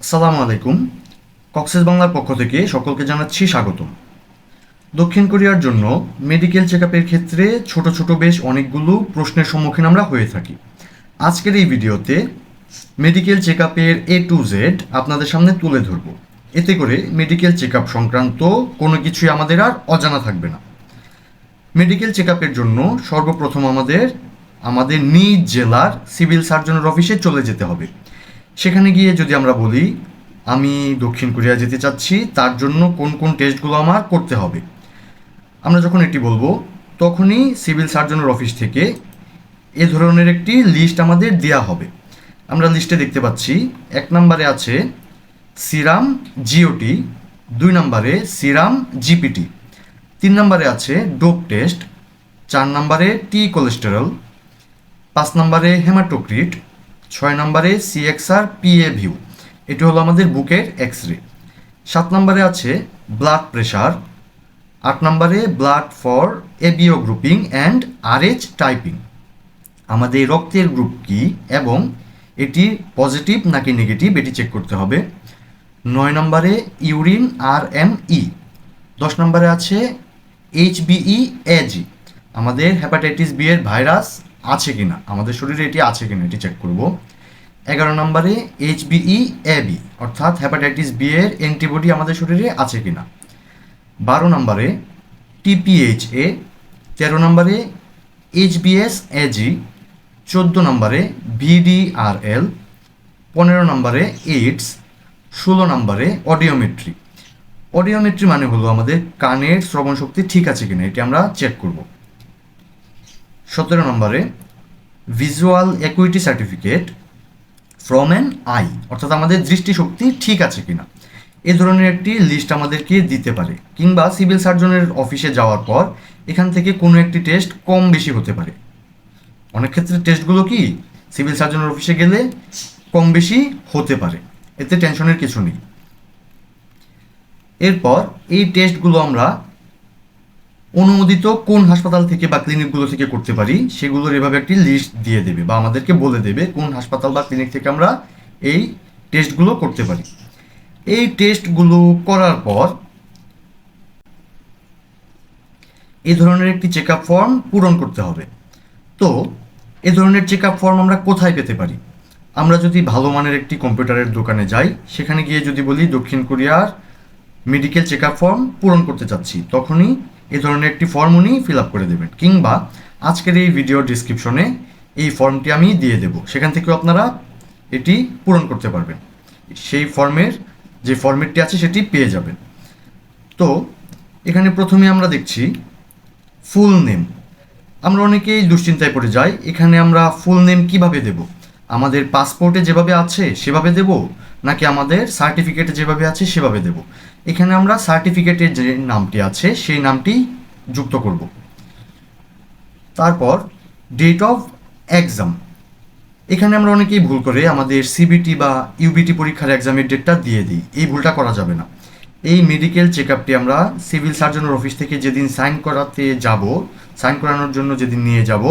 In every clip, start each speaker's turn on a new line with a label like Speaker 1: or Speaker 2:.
Speaker 1: আসসালামু আলাইকুম। কক্সেস বাংলার পক্ষ থেকে সকলকে জানাচ্ছি স্বাগতম। দক্ষিণ কোরিয়ার জন্য মেডিকেল চেক ক্ষেত্রে ছোট ছোট বেশ অনেকগুলো প্রশ্নের সম্মুখীন আমরা হয়ে থাকি। আজকের এই ভিডিওতে medical check A to Z আপনাদের সামনে তুলে ধরব। এতে করে মেডিকেল চেক সংক্রান্ত কোনো কিছুই আমাদের আর অজানা থাকবে না। মেডিকেল চেক জন্য সর্বপ্রথম আমাদের আমাদের নিজ জেলার সিভিল সার্জনের অফিসে চলে যেতে হবে। সেখানে গিয়ে যদি আমরা বলি, আমি দক্ষিণ কোরিয়া যেতে চাচ্ছি, তার জন্য কোন কোন টেস্টগুলো আমার করতে হবে? আমরা যখন এটি বলব, তখনই সিভিল সার্জনের অফিস থেকে এ ধরনের একটি লিস্ট আমাদের দেয়া হবে। আমরা লিস্টে দেখতে পাচ্ছি, এক নম্বরে আছে সিরাম জিওটি দুই নম্বরে সিরাম জিপিটি তিন নম্বরে আছে ডোপ টেস্ট চার নম্বরে টি কোলেস্টেরল পাঁচ নম্বরে হেমাটোক্রিট ছয় নম্বরে সিএক্সআর পিএ ভিউ এটি হলো আমাদের বুকের এক্স রে সাত নম্বরে আছে ব্লাড প্রেশার আট নম্বরে blood for ABO grouping and RH typing আমাদের রক্তের গ্রুপ কি এবং এটি পজিটিভ নাকি নেগেটিভ এটি চেক করতে হবে। নয় নম্বরে ইউরিন আর এম ই দশ নম্বরে আছে এইচ বিই এজি আমাদের হ্যাপাটাইটিস বি এর ভাইরাস আছে কিনা? আমাদের শরীরে এটি আছে কিনা? এটি চেক করব। এগারো নম্বরে H B E A B অর্থাৎ হ্যাপাটাইটিস বি এর অ্যান্টিবডি আমাদের শরীরে আছে কিনা? বারো নম্বরে টিপিএইচ এ তেরো নম্বরে এইচবিএস এজি চোদ্দ নম্বরে ভিডিআরএল পনেরো নম্বরে এইডস ষোলো নম্বরে অডিওমেট্রি। অডিওমেট্রি মানে হলো আমাদের কানের শ্রবণ শক্তি ঠিক আছে কিনা, এটি আমরা চেক করব। সতেরো নম্বরে visual acuity certificate from an eye অর্থাৎ আমাদের দৃষ্টিশক্তি ঠিক আছে কিনা। এ ধরনের একটি লিস্ট আমাদেরকে দিতে পারে, কিংবা সিভিল সার্জনের অফিসে যাওয়ার পর এখান থেকে কোনো একটি টেস্ট কম বেশি হতে পারে। অনেক ক্ষেত্রে টেস্টগুলো কি? সিভিল সার্জনের অফিসে গেলে কম বেশি হতে পারে, এতে টেনশনের কিছু নেই। এরপর এই টেস্টগুলো আমরা অনুমোদিত কোন হাসপাতাল থেকে বা ক্লিনিকগুলো থেকে করতে পারি, সেগুলোর এভাবে একটি লিস্ট দিয়ে দেবে বা আমাদেরকে বলে দেবে কোন হাসপাতাল বা ক্লিনিক থেকে আমরা এই টেস্টগুলো করতে পারি। এই টেস্টগুলো করার পর এই ধরনের একটি চেক আপ ফর্ম পূরণ করতে হবে। তো, এ ধরনের চেক আপ ফর্ম আমরা কোথায় পেতে পারি? আমরা যদি ভালো মানের একটি কম্পিউটারের দোকানে যাই, সেখানে গিয়ে যদি বলি দক্ষিণ কোরিয়ার মেডিকেল চেক আপ ফর্ম পূরণ করতে চাচ্ছি, তখনই এ ধরনের একটি ফর্ম উনি ফিল আপ করে দেবেন কিংবা আজকের এই ভিডিও ডিসক্রিপশনে এই ফর্মটি আমি দিয়ে দেব। সেখান থেকেও আপনারা এটি পূরণ করতে পারবেন। সেই ফর্মের যে ফর্মেটটি আছে সেটি পেয়ে যাবেন। তো, এখানে প্রথমে আমরা দেখছি ফুল নেম আমরা অনেকেই দুশ্চিন্তায় পড়ে যাই, এখানে আমরা ফুল নেম কীভাবে দেব? আমাদের পাসপোর্টে যেভাবে আছে, সেভাবে দেব? নাকি আমাদের সার্টিফিকেটে যেভাবে আছে, সেভাবে দেব? এখানে আমরা সার্টিফিকেটের যে নামটি আছে, সেই নামটি যুক্ত করব। তারপর ডেট অফ এক্সাম এখানে আমরা অনেকেই ভুল করে আমাদের সিবিটি বা ইউবিটি পরীক্ষার এক্সামের ডেটটা দিয়ে দিই। এই ভুলটা করা যাবে না। এই মেডিকেল চেক আপটি আমরা সিভিল সার্জনের অফিস থেকে যেদিন সাইন করাতে যাব সাইন করানোর জন্য যেদিন নিয়ে যাব,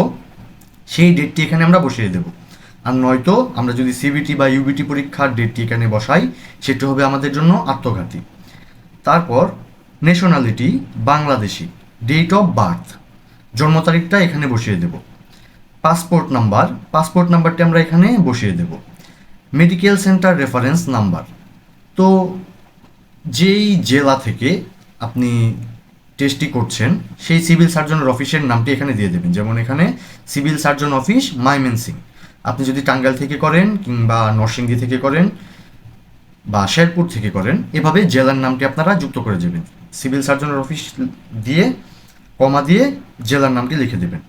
Speaker 1: সেই ডেটটি এখানে আমরা বসিয়ে দেব। আর নয়তো আমরা যদি সিবিটি বা ইউবিটি পরীক্ষার ডেটটি এখানে বসাই, সেটি হবে আমাদের জন্য আত্মঘাতী। তারপর nationality Bangladeshi date of birth জন্ম তারিখটা এখানে বসিয়ে দেব। পাসপোর্ট নাম্বার পাসপোর্ট নাম্বারটি আমরা এখানে বসিয়ে দেব। মেডিকেল সেন্টার রেফারেন্স নাম্বার তো যেই জেলা থেকে আপনি টেস্টটি করছেন, সেই সিভিল সার্জনের অফিসের নামটি এখানে দিয়ে দেবেন। যেমন এখানে সিভিল সার্জন অফিস মাইমেনসিং আপনি যদি টাঙ্গাইল থেকে করেন কিংবা নরসিংদী থেকে করেন বা শেরপুর থেকে করেন, এভাবে জেলার নামটি আপনারা যুক্ত করে দেবেন। সিভিল সার্জনের অফিস দিয়ে কমা দিয়ে জেলার নামটি লিখে দেবেন।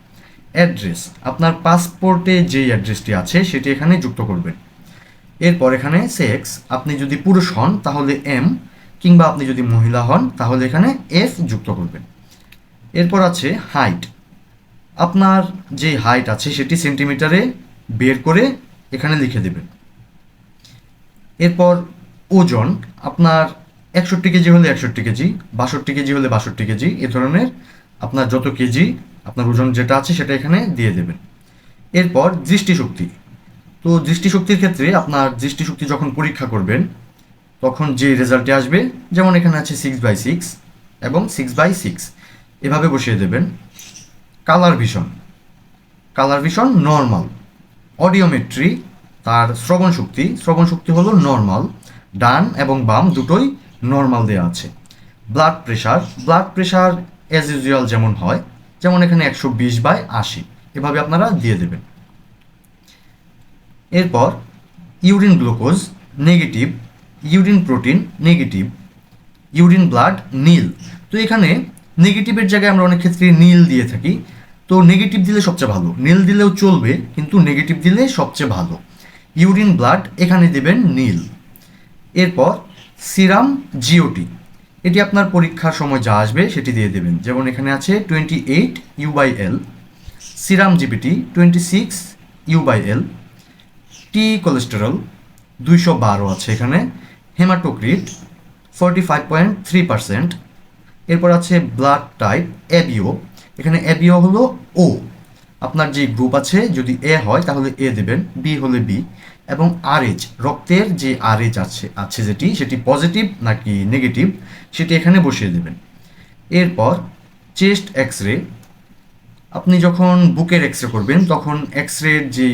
Speaker 1: অ্যাড্রেস, আপনার পাসপোর্টে যেই অ্যাড্রেসটি আছে সেটি এখানে যুক্ত করবেন। এরপর এখানে সেক্স আপনি যদি পুরুষ হন তাহলে এম, কিংবা আপনি যদি মহিলা হন তাহলে এখানে এফ যুক্ত করবেন। এরপর আছে হাইট, আপনার যে হাইট আছে সেটি সেন্টিমিটারে বের করে এখানে লিখে দেবেন। এরপর ওজন, আপনার একষট্টি কেজি হলে একষট্টি কেজি, বাষট্টি কেজি হলে বাষট্টি কেজি, এ ধরনের আপনার যত কেজি, আপনার ওজন যেটা আছে সেটা এখানে দিয়ে দেবেন। এরপর দৃষ্টিশক্তি। তো দৃষ্টিশক্তির ক্ষেত্রে আপনার দৃষ্টিশক্তি যখন পরীক্ষা করবেন, তখন যে রেজাল্টটি আসবে, যেমন এখানে আছে সিক্স বাই সিক্স এবং সিক্স বাই সিক্স এভাবে বসিয়ে দেবেন। Colour vision colour vision normal audiometry, তার শ্রবণ শক্তি। শ্রবণ শক্তি হলো নর্মাল ডান এবং বাম দুটোই নর্মাল দেওয়া আছে। Blood pressure blood pressure as usual যেমন হয়, যেমন এখানে একশো বিশ বাই আশি। এভাবে আপনারা দিয়ে দেবেন। এরপর urine glucose negative urine protein negative urine blood nil. তো এখানে নেগেটিভের জায়গায় আমরা অনেক ক্ষেত্রে নীল দিয়ে থাকি। তো নেগেটিভ দিলে সবচেয়ে ভালো। নীল দিলেও চলবে, কিন্তু নেগেটিভ দিলে সবচেয়ে ভালো। ইউরিন ব্লাড এখানে দেবেন নীল। এরপর সিরাম জিওটি এটি আপনার পরীক্ষার সময় যা আসবে সেটি দিয়ে দেবেন। যেমন এখানে আছে twenty eight U by L serum GPT twenty six U by L T cholesterol দুইশো বারো আছে এখানে haematocrit forty five point three percent এরপর আছে ব্লাড টাইপ এবিও এখানে এবিও হলো ও। আপনার যে গ্রুপ আছে, যদি এ হয়, তাহলে এ দেবেন, বি হলে বি, এবং আরএইচ, রক্তের যে আরএইচ আছে আছে যেটি, সেটি পজিটিভ নাকি নেগেটিভ সেটি এখানে বসিয়ে দেবেন। এরপর চেস্ট এক্স রে আপনি যখন বুকের এক্স রে করবেন, তখন এক্স রের যে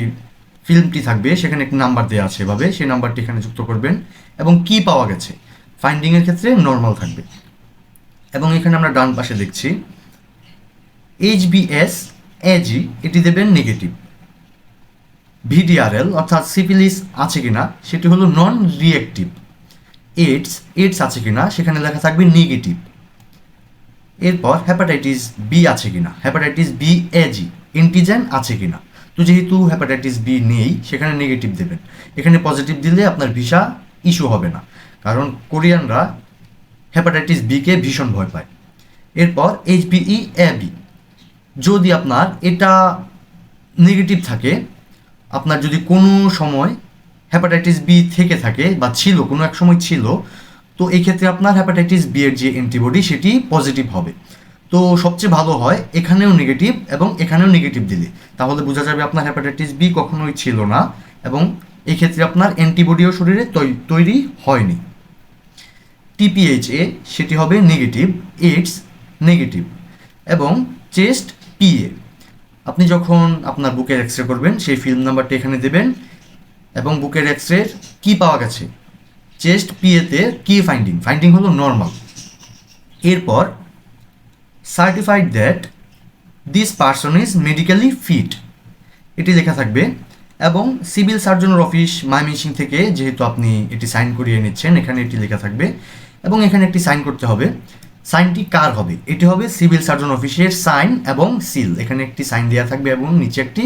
Speaker 1: ফিল্মটি থাকবে, সেখানে একটি নাম্বার দেওয়া আছে এভাবে, সেই নাম্বারটি এখানে যুক্ত করবেন, এবং কি পাওয়া গেছে? ফাইন্ডিংয়ের ক্ষেত্রে নর্মাল থাকবে। এবং এখানে আমরা ডান পাশে দেখছি এইচ বিএস এজি এটি দেবেন নেগেটিভ ভিডিআরএল অর্থাৎ সিফিলিস আছে কিনা, সেটি হলো নন রিয়েক্টিভ এইডস এইডস আছে কিনা, সেখানে লেখা থাকবে নেগেটিভ এরপর হ্যাপাটাইটিস বি আছে কিনা হ্যাপাটাইটিস বি এজি এন্টিজেন আছে কিনা। তো যেহেতু হ্যাপাটাইটিস বি নেই, সেখানে নেগেটিভ দেবেন। এখানে পজিটিভ দিলে আপনার ভিসা ইস্যু হবে না, কারণ কোরিয়ানরা হ্যাপাটাইটিস বিকে ভীষণ ভয় পায়। এরপর এইচবিই এ বি যদি আপনার এটা নেগেটিভ থাকে, আপনার যদি কোনো সময় হ্যাপাটাইটিস বি থেকে থাকে বা ছিল, কোনো এক সময় ছিল, তো এই ক্ষেত্রে আপনার হ্যাপাটাইটিস বি এর যে অ্যান্টিবডি সেটি পজিটিভ হবে। তো সবচেয়ে ভালো হয় এখানেও নেগেটিভ এবং এখানেও নেগেটিভ দিলে। তাহলে বোঝা যাবে আপনার হ্যাপাটাইটিস বি কখনোই ছিল না এবং এই ক্ষেত্রে আপনার অ্যান্টিবডিও শরীরে তৈরি হয়নি। টিপিএইচএ সেটি হবে নেগেটিভ এইডস নেগেটিভ এবং চেস্ট পিএ আপনি যখন আপনার বুকের এক্স রে করবেন, সেই ফিল্ম নাম্বারটা এখানে দেবেন এবং বুকের এক্স রে কী পাওয়া গেছে? চেস্ট পিএতে কি ফাইন্ডিং ফাইন্ডিং হলো নর্মাল এরপর certified that this person is medically fit এটি লেখা থাকবে এবং সিভিল সার্জনের অফিস ময়মনসিং থেকে যেহেতু আপনি এটি সাইন করিয়ে নিচ্ছেন, এখানে এটি লেখা থাকবে এবং এখানে একটি সাইন করতে হবে। সাইনটি কার হবে? এটি হবে সিভিল সার্জন অফিসের সাইন এবং সিল। এখানে একটি সাইন দেওয়া থাকবে এবং নিচে একটি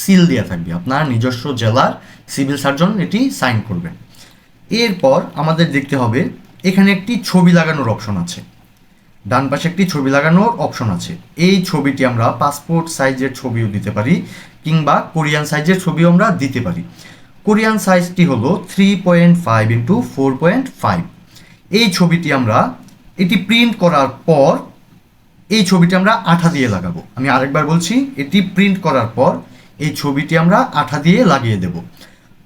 Speaker 1: সিল দেওয়া থাকবে। আপনার নিজস্ব জেলার সিভিল সার্জন এটি সাইন করবেন। এরপর আমাদের দেখতে হবে, এখানে একটি ছবি লাগানোর অপশন আছে। ডান পাশে একটি ছবি লাগানোর অপশন আছে। এই ছবিটি আমরা পাসপোর্ট সাইজের ছবিও দিতে পারি কিংবা কোরিয়ান সাইজের ছবিও আমরা দিতে পারি। কোরিয়ান সাইজটি হলো three point five into four point five. এই ছবিটি আমরা এটি প্রিন্ট করার পর এই ছবিটি আমরা আঠা দিয়ে লাগাবো। আমি আরেকবার বলছি, এটি প্রিন্ট করার পর এই ছবিটি আমরা আঠা দিয়ে লাগিয়ে দেব।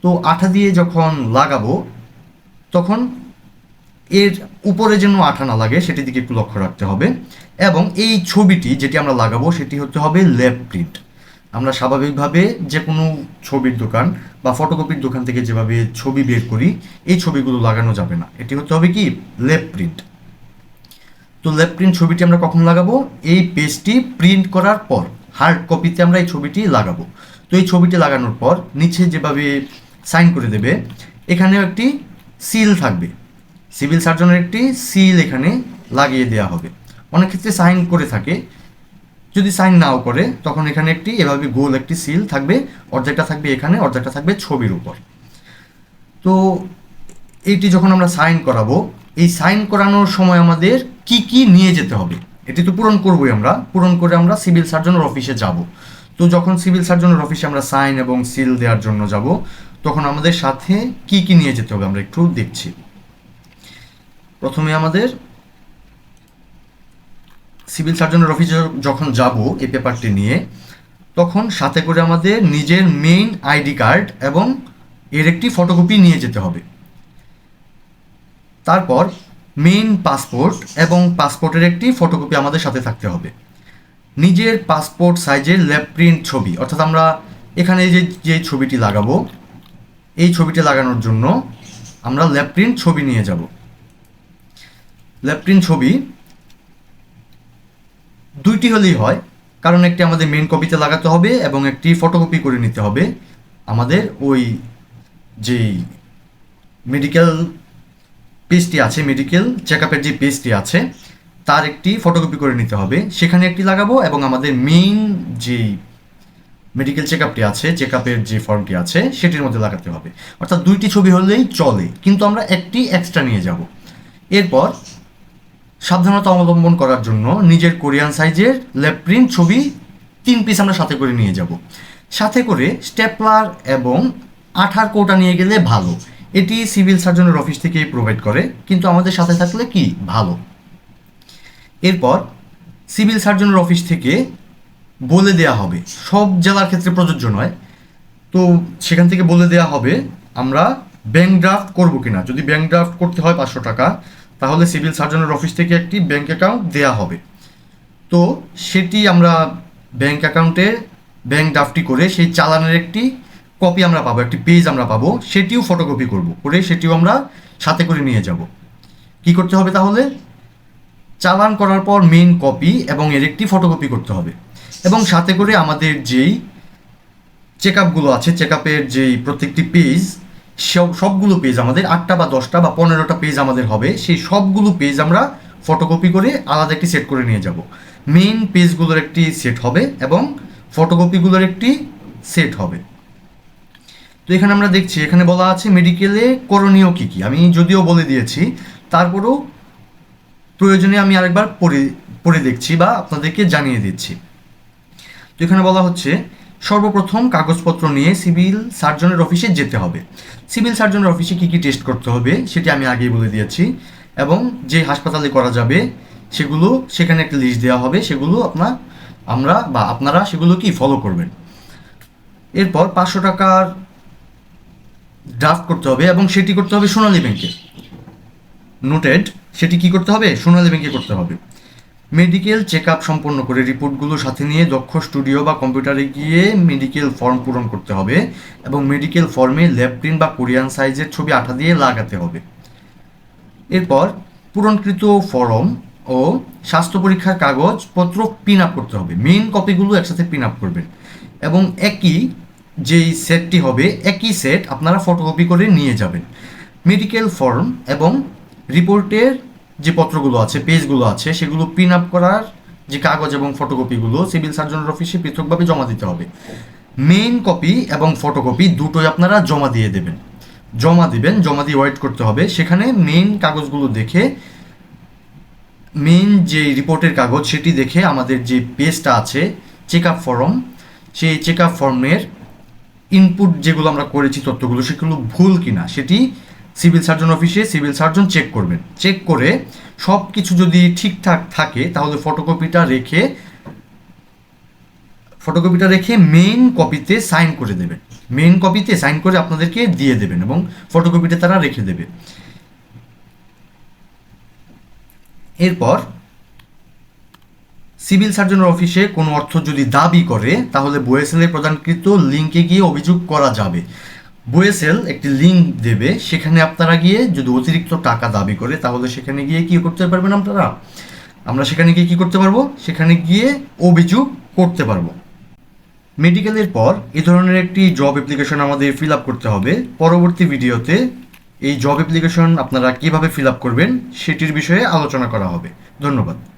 Speaker 1: তো আঠা দিয়ে যখন লাগাবো, তখন এর উপরে যেন আঠা না লাগে, সেটির দিকে একটু লক্ষ্য রাখতে হবে। এবং এই ছবিটি যেটি আমরা লাগাবো, সেটি হতে হবে ল্যাব প্রিন্ট আমরা স্বাভাবিকভাবে যে কোনো ছবির দোকান বা ফটোকপির দোকান থেকে যেভাবে ছবি বের করি, এই ছবিগুলো লাগানো যাবে না। এটি হতে হবে কি? ল্যাব প্রিন্ট তো ল্যাব প্রিন্ট ছবিটি আমরা কখন লাগাবো? এই পেজটি প্রিন্ট করার পর হার্ড কপিতে আমরা এই ছবিটি লাগাবো। তো এই ছবিটি লাগানোর পর, নিচে যেভাবে সাইন করে দেবে, এখানেও একটি সিল থাকবে। সিভিল সার্জনের একটি সিল এখানে লাগিয়ে দেওয়া হবে। অনেক ক্ষেত্রে সাইন করে থাকে। যদি সাইন নাও করে, তখন এখানে একটি, এভাবে গোল একটি সিল থাকবে। অর্ধেকটা থাকবে এখানে, অর্ধেকটা থাকবে ছবির উপর। তো এইটি যখন আমরা সাইন করাবো, এই সাইন করানোর সময় আমাদের কি কি নিয়ে যেতে হবে? এটি তো পূরণ করবোই আমরা। পূরণ করে আমরা সিভিল সার্জনের অফিসে যাব। তো যখন সিভিল সার্জনের অফিসে আমরা সাইন এবং সিল দেওয়ার জন্য যাব, তখন আমাদের সাথে কি কি নিয়ে যেতে হবে আমরা একটু দেখছি। প্রথমে আমাদের সিভিল সার্জনের অফিসে যখন যাব এই পেপারটি নিয়ে, তখন সাথে করে আমাদের নিজের মেইন আইডি কার্ড এবং এর একটি ফটোকপি নিয়ে যেতে হবে। তারপর মেইন পাসপোর্ট এবং পাসপোর্টের একটি ফটোকপি আমাদের সাথে থাকতে হবে। নিজের পাসপোর্ট সাইজের ল্যাব প্রিন্ট ছবি, অর্থাৎ আমরা এখানে যে যে ছবিটি লাগাবো, এই ছবিটি লাগানোর জন্য আমরা ল্যাব প্রিন্ট ছবি নিয়ে যাব। ল্যাব প্রিন্ট ছবি দুইটি হলেই হয়, কারণ একটি আমাদের মেন কপিতে লাগাতে হবে এবং একটি ফটোকপি করে নিতে হবে। আমাদের ওই যেই মেডিকেল পেজটি আছে মেডিকেল চেক আপের যে পেজটি আছে, তার একটি ফটোকপি করে নিতে হবে। সেখানে একটি লাগাবো এবং আমাদের মেইন যে মেডিকেল চেক আপটি আছে চেক আপের যে ফর্মটি আছে, সেটির মধ্যে লাগাতে হবে। অর্থাৎ দুইটি ছবি হলেই চলে, কিন্তু আমরা একটি এক্সট্রা নিয়ে যাব। এরপর সাবধানতা অবলম্বন করার জন্য নিজের কোরিয়ান সাইজের ল্যাব প্রিন্ট ছবি তিন পিস আমরা সাথে করে নিয়ে যাব। সাথে করে স্টেপলার এবং আঠার কোটা নিয়ে গেলে ভালো। এটি সিভিল সার্জনের অফিস থেকেই প্রোভাইড করে, কিন্তু আমাদের সাথে থাকলে কি? ভালো। এরপর সিভিল সার্জনের অফিস থেকে বলে দেয়া হবে। সব জেলার ক্ষেত্রে প্রযোজ্য নয়। তো সেখান থেকে বলে দেয়া হবে, আমরা ব্যাংক ড্রাফট করব কিনা। যদি ব্যাংক ড্রাফট করতে হয় পাঁচশো টাকা, তাহলে সিভিল সার্জনের অফিস থেকে একটি ব্যাংক অ্যাকাউন্ট দেয়া হবে। তো সেটি আমরা ব্যাংক অ্যাকাউন্টে ব্যাংক ড্রাফটটি করে সেই চালানের একটি কপি আমরা পাবো, একটি পেজ আমরা পাবো, সেটিও ফটোকপি করব। করে সেটিও আমরা সাথে করে নিয়ে যাব। কি করতে হবে তাহলে? চালান করার পর মেন কপি এবং এর একটি ফটোকপি করতে হবে। এবং সাথে করে আমাদের যেই চেক আপগুলো আছে চেক আপের যেই প্রত্যেকটি পেজ সব, সবগুলো পেজ আমাদের আটটা বা দশটা বা পনেরোটা পেজ আমাদের হবে। সেই সবগুলো পেজ আমরা ফটোকপি করে আলাদা একটি সেট করে নিয়ে যাব। মেইন পেজগুলোর একটি সেট হবে এবং ফটোকপিগুলোর একটি সেট হবে। তো এখানে আমরা দেখছি, এখানে বলা আছে মেডিকেলে করণীয় কী কী? আমি যদিও বলে দিয়েছি, তারপরেও প্রয়োজনে আমি আরেকবার পড়ে পড়ে দেখছি বা আপনাদেরকে জানিয়ে দিচ্ছি। তো এখানে বলা হচ্ছে, সর্বপ্রথম কাগজপত্র নিয়ে সিভিল সার্জনের অফিসে যেতে হবে। সিভিল সার্জনের অফিসে কী কী টেস্ট করতে হবে সেটি আমি আগেই বলে দিয়েছি, এবং যে হাসপাতালে করা যাবে সেগুলো, সেখানে একটা লিস্ট দেওয়া হবে, সেগুলো আপনার আমরা বা আপনারা সেগুলো কি ফলো করবেন। এরপর পাঁচশো টাকার ড্রাফট করতে হবে এবং সেটি করতে হবে সোনালী ব্যাংকে। নোটেড সেটি কি করতে হবে? সোনালী ব্যাংকে করতে হবে। মেডিকেল চেক আপ সম্পন্ন করে রিপোর্টগুলো সাথে নিয়ে দক্ষ স্টুডিও বা কম্পিউটারে গিয়ে মেডিকেল ফর্ম পূরণ করতে হবে এবং মেডিকেল ফর্মে ল্যাব প্রিন্ট বা কোরিয়ান সাইজের ছবি আঠা দিয়ে লাগাতে হবে। এরপর পূরণকৃত ফর্ম ও স্বাস্থ্য পরীক্ষার কাগজপত্র পিন আপ করতে হবে। মেইন কপিগুলো একসাথে পিন আপ করবেন। এবং একই যেই সেটটি হবে, একই সেট আপনারা ফটোকপি করে নিয়ে যাবেন। মেডিকেল ফর্ম এবং রিপোর্টের যে পত্রগুলো আছে পেজগুলো আছে, সেগুলো পিন আপ করার যে কাগজ এবং ফটোকপিগুলো সিভিল সার্জনের অফিসে পৃথকভাবে জমা দিতে হবে। মেইন কপি এবং ফটোকপি দুটোই আপনারা জমা দিয়ে দেবেন। জমা দিবেন, জমা দিয়ে ওয়েট করতে হবে। সেখানে মেইন কাগজগুলো দেখে মেইন যে রিপোর্টের কাগজ, সেটি দেখে আমাদের যে পেজটা আছে চেক আপ ফর্ম সেই চেক আপ ফর্মের ইনপুট যেগুলো আমরা করেছি তথ্যগুলো, সেগুলো ভুল কিনা, সেটি সিভিল সার্জন অফিসে সিভিল সার্জন চেক করবেন। চেক করে সব কিছু যদি ঠিকঠাক থাকে, তাহলে ফটোকপিটা রেখে ফটোকপিটা রেখে মেইন কপিতে সাইন করে দেবেন। মেইন কপিতে সাইন করে আপনাদেরকে দিয়ে দেবেন এবং ফটোকপিটা তারা রেখে দেবে। এরপর সিভিল সার্জনের অফিসে কোনো অর্থ যদি দাবি করে, তাহলে বোয়েসেলের প্রদানকৃত লিঙ্কে গিয়ে অভিযোগ করা যাবে। বোয়েসেল একটি লিঙ্ক দেবে, সেখানে আপনারা গিয়ে যদি অতিরিক্ত টাকা দাবি করে, তাহলে সেখানে গিয়ে কি করতে পারবেন আপনারা? আমরা সেখানে গিয়ে কি করতে পারব? সেখানে গিয়ে অভিযোগ করতে পারব। মেডিকেলের পর এ ধরনের একটি জব অ্যাপ্লিকেশন আমাদের ফিল আপ করতে হবে। পরবর্তী ভিডিওতে এই জব অ্যাপ্লিকেশন আপনারা কীভাবে ফিল আপ করবেন, সেটির বিষয়ে আলোচনা করা হবে। ধন্যবাদ।